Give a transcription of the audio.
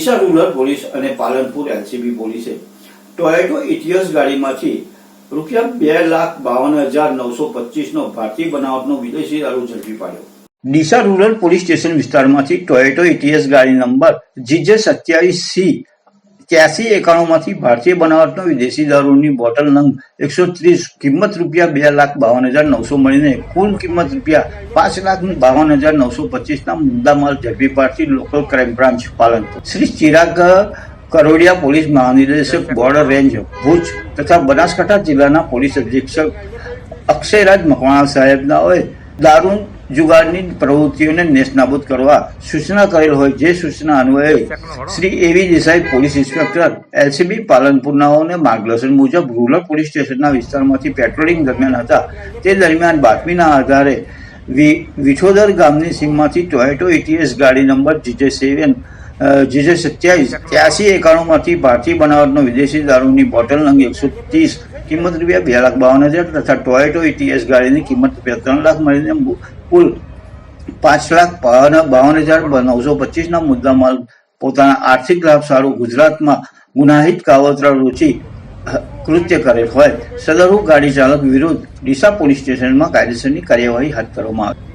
Deesa rural police અને Palanpur LCB પોલીસે ટોયોટો Etios ગાડીમાંથી રૂપિયા બે લાખ બાવન હજાર નવસો પચીસનો ભારતીય બનાવટનો વિદેશી દારૂ ઝડપી પાડ્યો. ડીસા રૂરલ પોલીસ સ્ટેશન વિસ્તારમાંથી ટોયોટો ઇટીએસ ગાડી નંબર જીજે સત્યાવીસ સી ત્યાસી એકાણુંમાંથી ભારતીય બનાવટનો વિદેશી દારૂની બોટલ નંગ એકસો ત્રીસ, કિંમત રૂપિયા બે લાખ બાવન હજાર નવસો મળીને કુલ કિંમત રૂપિયા પાંચ લાખ બાવન હજાર નવસો પચીસના મુદ્દામાલ ઝડપી પાડતી local crime branch Palanpur. Shri Chirag Karodiya police મહાનિદેશક બોર્ડર રેન્જ, ભુજ તથા બનાસકાંઠા જિલ્લાના પોલીસ અધિક્ષક અક્ષયરાજ મકવાણા સાહેબના હોય દારૂ જુગારની પ્રવૃત્તિઓને નેસ્તનાબૂદ કરવા સૂચના કરેલ હોય, જે સૂચના અન્વયે Shri A V Desai police inspector LCB પાલનપુરનાઓને માર્ગદર્શન મુજબ રૂરલ પોલીસ સ્ટેશનના વિસ્તારમાંથી પેટ્રોલિંગ દરમિયાન હતા. તે દરમિયાન બાતમીના આધારે વિઠોદર ગામની સીમમાંથી ટોયોટો એટીએસ ગાડી નંબર જીજે સેવન જીજે સત્યાવીસ, ત્યાસી એકાણુંમાંથી ભારતીય બનાવટનો વિદેશી દારૂની બોટલ નંગ એકસો ત્રીસ કિંમત રૂપિયા બે લાખ બાવન હજાર તથા ટોયોટો ઇટીએસ ગાડીની કિંમત રૂપિયા ત્રણ લાખ મળીને કુલ પાંચ લાખ બાવન હજાર નવસો પચીસના મુદ્દામાલ પોતાના આર્થિક લાભ સારું ગુજરાતમાં ગુનાહિત કાવતરા રૂચિ કૃત્ય કરેલ હોય. સદરુ ગાડી ચાલક વિરુદ્ધ ડીસા પોલીસ સ્ટેશનમાં કાયદેસરની કાર્યવાહી હાથ ધરવામાં આવી.